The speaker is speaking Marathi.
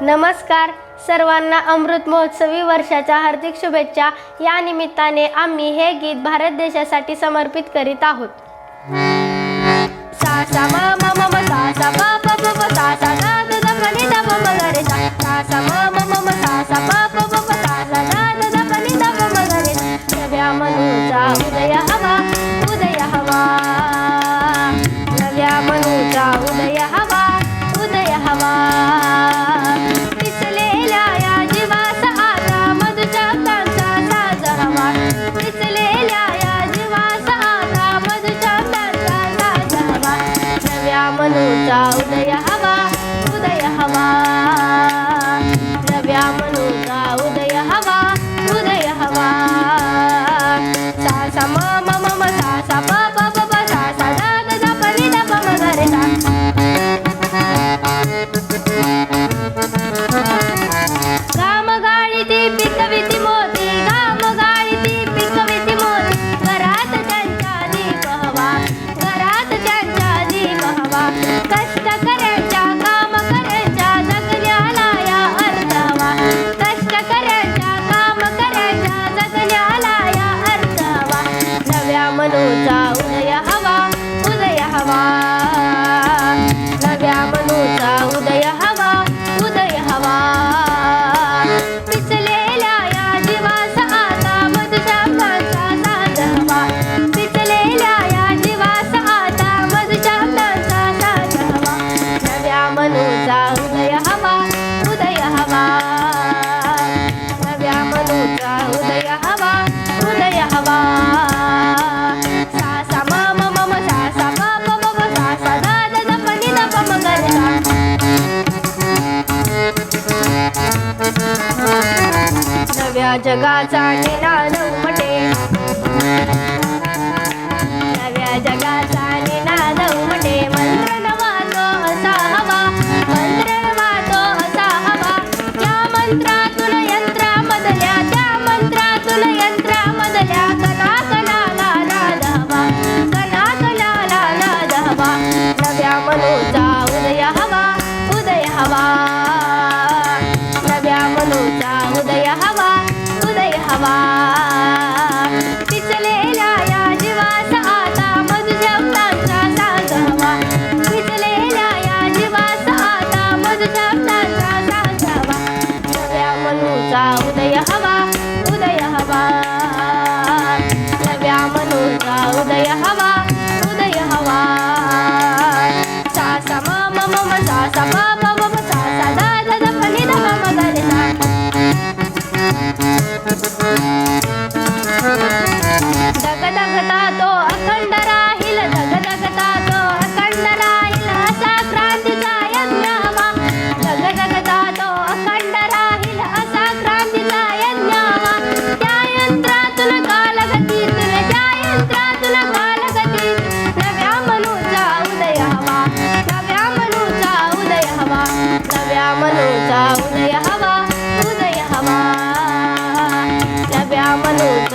नमस्कार. सर्वांना अमृत महोत्सवी वर्षाच्या हार्दिक शुभेच्छा. या निमित्ताने आम्ही हे गीत भारत देशासाठी समर्पित करीत आहोत. सा follow down the 都在。या जगाचा निनाद उमटे नव्या जगा Nasa up. मनोचा उदय हवा उदय हवा नव्या मनोचा